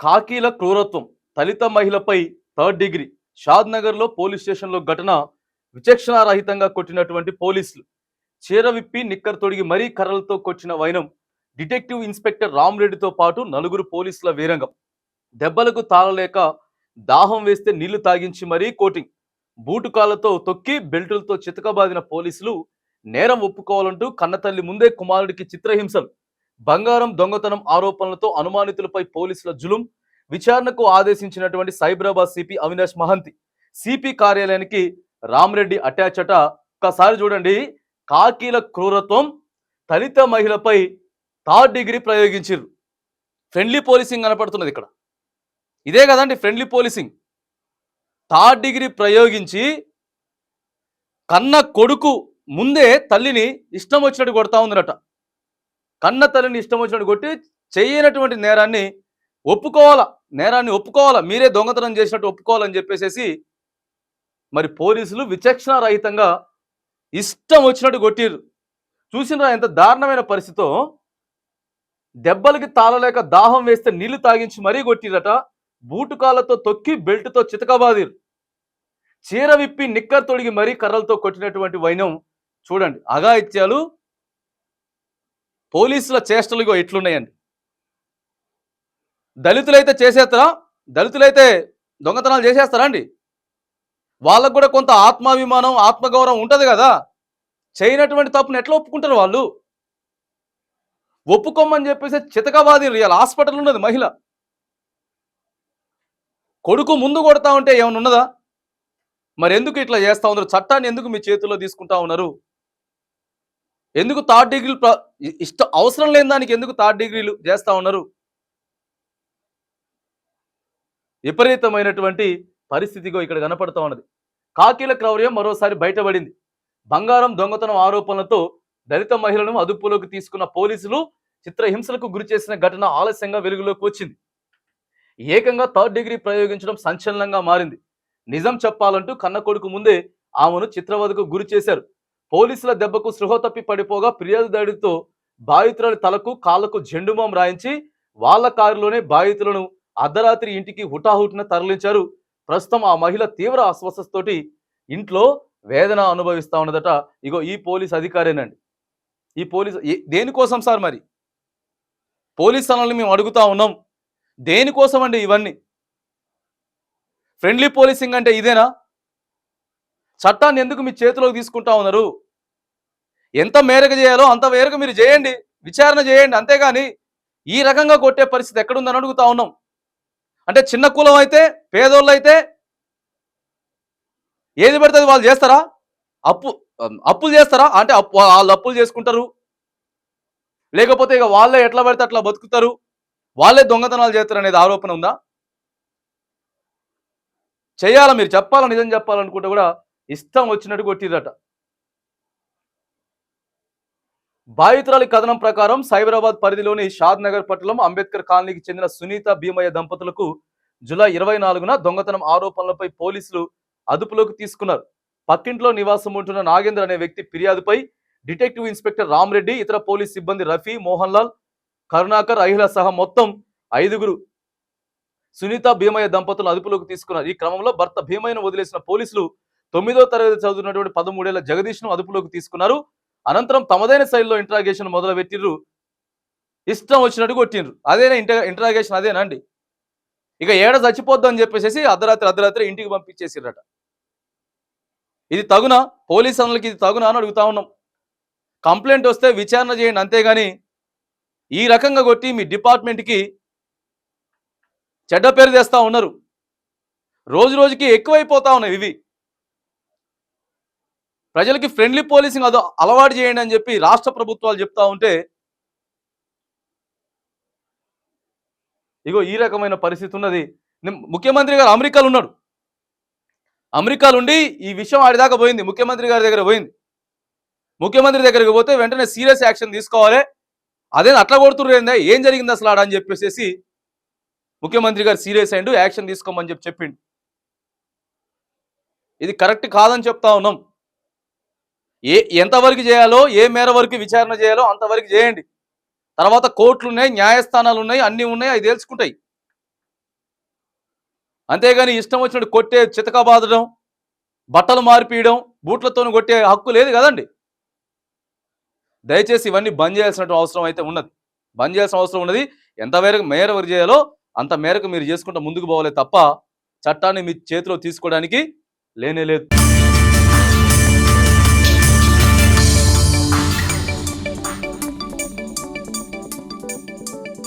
కాకీల క్రూరత్వం దళిత మహిళపై థర్డ్ డిగ్రీ షాద్ నగర్లో పోలీస్ స్టేషన్లో ఘటన విచక్షణారహితంగా కొట్టినటువంటి పోలీసులు. చీర విప్పి నిక్కర్ తొడిగి మరీ కర్రలతో కొట్టిన వైనం డిటెక్టివ్ ఇన్స్పెక్టర్ రామ్రెడ్డితో పాటు నలుగురు పోలీసుల వీరంగం. దెబ్బలకు తాళలేక దాహం వేస్తే నీళ్ళు తాగించి మరీ కోటింగ్. బూటు తొక్కి బెల్టులతో చితకబాదిన పోలీసులు నేరం ఒప్పుకోవాలంటూ కన్నతల్లి ముందే కుమారుడికి చిత్రహింసలు. బంగారం దొంగతనం ఆరోపణలతో అనుమానితులపై పోలీసుల జులుం విచారణకు ఆదేశించినటువంటి సైబరాబాద్ సిపి అవినాష్ మహంతి. సిపి కార్యాలయానికి రామరెడ్డి అటాచ్ అట. ఒక్కసారి చూడండి కాకీల క్రూరత్వం దళిత మహిళపై థర్డ్ డిగ్రీ ప్రయోగించారు ఫ్రెండ్లీ పోలీసింగ్ కనపడుతున్నది ఇక్కడ. ఇదే కదండి ఫ్రెండ్లీ పోలీసింగ్. థర్డ్ డిగ్రీ ప్రయోగించి కన్న కొడుకు ముందే తల్లిని ఇష్టం వచ్చినట్టు కొడతా ఉందట కన్న తల్లిని ఇష్టం వచ్చినట్టు కొట్టి చేయనటువంటి నేరాన్ని ఒప్పుకోవాలా? నేరాన్ని ఒప్పుకోవాలా? మీరే దొంగతనం చేసినట్టు ఒప్పుకోవాలని చెప్పేసేసి మరి పోలీసులు విచక్షణారహితంగా ఇష్టం వచ్చినట్టు కొట్టిర్రు. చూసినరా ఎంత దారుణమైన పరిస్థితితో దెబ్బలకి తాళలేక దాహం వేస్తే నీళ్ళు తాగించి మరీ కొట్టిరట బూటుకాలతో తొక్కి బెల్ట్తో చితకబాదిరు చీర విప్పి నిక్కర్ తొడిగి మరీ కర్రలతో కొట్టినటువంటి వైనం చూడండి. అఘాయిత్యాలు పోలీసుల చేష్టలు ఇగో ఎట్లున్నాయండి? దళితులైతే చేసేస్తారా దళితులైతే దొంగతనాలు చేసేస్తారా అండి? వాళ్ళకు కూడా కొంత ఆత్మాభిమానం ఆత్మగౌరవం ఉంటుంది కదా? చేయనటువంటి తప్పును ఎట్లా ఒప్పుకుంటారు వాళ్ళు? ఒప్పుకోమని చెప్పేసి చితకబాది రియల్ హాస్పిటల్ ఉన్నది మహిళ. కొడుకు ముందు కొడతా ఉంటే ఏమైనా ఉన్నదా? మరి ఎందుకు ఇట్లా చేస్తా ఉన్నారు? చట్టాన్ని ఎందుకు మీ చేతుల్లో తీసుకుంటా ఉన్నారు? ఎందుకు థర్డ్ డిగ్రీలు ఇష్ట అవసరం లేని దానికి ఎందుకు థర్డ్ డిగ్రీలు చేస్తా ఉన్నారు? విపరీతమైనటువంటి పరిస్థితిగా ఇక్కడ కనపడతా ఉన్నది. కాకీల క్రౌర్యం మరోసారి బయటపడింది. బంగారం దొంగతనం ఆరోపణలతో దళిత మహిళను అదుపులోకి తీసుకున్న పోలీసులు చిత్రహింసలకు గురి చేసిన ఘటన ఆలస్యంగా వెలుగులోకి వచ్చింది. ఏకంగా థర్డ్ డిగ్రీ ప్రయోగించడం సంచలనంగా మారింది. నిజం చెప్పాలంటూ కన్న కొడుకు ముందే ఆమెను చిత్రవధకు గురి చేశారు. పోలీసుల దెబ్బకు సృహ తప్పి పడిపోగా ఫిర్యాదుదాడితో బాధితులని తలకు కాళ్ళకు జెండుమాం రాయించి వాళ్ళ కారులోనే బాధితులను అర్ధరాత్రి ఇంటికి హుటాహుటిన తరలించారు. ప్రస్తుతం ఆ మహిళ తీవ్ర అస్వస్థతతోటి ఇంట్లో వేదన అనుభవిస్తా ఉన్నదట. ఇగో ఈ పోలీస్ అధికారేనండి. ఈ పోలీస్ దేనికోసం సార్ మరి? పోలీస్ స్థానాలను మేము అడుగుతా ఉన్నాం. దేనికోసం అండి ఇవన్నీ? ఫ్రెండ్లీ పోలీసింగ్ అంటే ఇదేనా? చట్టాన్ని ఎందుకు మీ చేతిలోకి తీసుకుంటా ఉన్నారు? ఎంత మేరకు చేయాలో అంత మేరకు మీరు చేయండి విచారణ చేయండి అంతేగాని ఈ రకంగా కొట్టే పరిస్థితి ఎక్కడుందని అడుగుతా ఉన్నాం. అంటే చిన్న కులం అయితే పేదోళ్ళు అయితే ఏది పడుతుంది వాళ్ళు చేస్తారా? అప్పు అప్పులు చేస్తారా? అంటే అప్పు వాళ్ళు అప్పులు చేసుకుంటారు. లేకపోతే ఇక వాళ్ళే ఎట్లా పడితే అట్లా బతుకుతారు. వాళ్ళే దొంగతనాలు చేస్తారు అనేది ఆరోపణ ఉందా? చేయాలా మీరు? చెప్పాలా? నిజం చెప్పాలనుకుంటే కూడా ఇష్టం వచ్చినట్టు కొట్టిరట బాధితురాలి కథనం ప్రకారం సైబరాబాద్ పరిధిలోని షాద్ నగర్ పట్టణం అంబేద్కర్ కాలనీకి చెందిన సునీత భీమయ్య దంపతులకు జూలై ఇరవై నాలుగున దొంగతనం ఆరోపణలపై పోలీసులు అదుపులోకి తీసుకున్నారు. పక్కింట్లో నివాసం ఉంటున్న నాగేంద్ర అనే వ్యక్తి ఫిర్యాదుపై డిటెక్టివ్ ఇన్స్పెక్టర్ రామ్రెడ్డి ఇతర పోలీస్ సిబ్బంది రఫీ మోహన్ లాల్ కరుణాకర్ అహిల సహా మొత్తం ఐదుగురు సునీత భీమయ్య దంపతులను అదుపులోకి తీసుకున్నారు. ఈ క్రమంలో భర్త భీమయ్యను వదిలేసిన పోలీసులు తొమ్మిదో తరగతి చదువుతున్నటువంటి పదమూడేళ్ళ జగదీష్ను అదుపులోకి తీసుకున్నారు. అనంతరం తమదైన శైలిలో ఇంట్రాగేషన్ మొదలుపెట్టిర్రు. ఇష్టం వచ్చినట్టు కొట్టిండ్రు. అదేనా ఇంట ఇంట్రాగేషన్ అదేనా అండి? ఇక ఏడ చచ్చిపోద్దాం అని చెప్పేసి అర్ధరాత్రి అర్ధరాత్రి ఇంటికి పంపించేసిర్రట. ఇది తగునా? పోలీస్ అన్నలకి ఇది తగునా అని అడుగుతా ఉన్నాం. కంప్లైంట్ వస్తే విచారణ చేయండి అంతేగాని ఈ రకంగా కొట్టి మీ డిపార్ట్మెంట్కి చెడ్డ పేరు తెస్తూ ఉన్నారు. రోజు రోజుకి ఎక్కువైపోతా ఉన్నాయి ఇవి. ప్రజలకి ఫ్రెండ్లీ పోలీసింగ్ అదో అలవాటు చేయండి అని చెప్పి రాష్ట్ర ప్రభుత్వాలు చెప్తా ఉంటే ఇగో ఈ రకమైన పరిస్థితి ఉన్నది. ముఖ్యమంత్రి గారు అమెరికాలో ఉన్నాడు. అమెరికాలో ఉండి ఈ విషయం ఆడిదాకా పోయింది. ముఖ్యమంత్రి గారి దగ్గర పోయింది. ముఖ్యమంత్రి దగ్గరికి పోతే వెంటనే సీరియస్ యాక్షన్ తీసుకోవాలి. అదే అట్లా కొడుతుర్రేందా ఏం జరిగింది అసలు ఆడ అని చెప్పేసి ముఖ్యమంత్రి గారు సీరియస్ అయిండు యాక్షన్ తీసుకోమని చెప్పి చెప్పిండు. ఇది కరెక్ట్ కాదని చెప్తా ఉన్నాం. ఏ ఎంతవరకు చేయాలో ఏ మేర వరకు విచారణ చేయాలో అంతవరకు చేయండి. తర్వాత కోర్టులు ఉన్నాయి న్యాయస్థానాలు ఉన్నాయి అన్నీ ఉన్నాయి అవి తెలుసుకుంటాయి అంతేగాని ఇష్టం వచ్చినట్టు కొట్టే చితకబాదడం బట్టలు మార్పియడం బూట్లతో కొట్టే హక్కు లేదు కదండి. దయచేసి ఇవన్నీ బంద్ చేయాల్సిన అవసరం అయితే ఉన్నది. బంద్ చేయాల్సిన అవసరం ఉన్నది. ఎంత మేరకు మేర వరకు చేయాలో అంత మేరకు మీరు చేసుకుంటూ ముందుకు పోవాలి తప్ప చట్టాన్ని మీ చేతిలో తీసుకోవడానికి లేనే లేదు.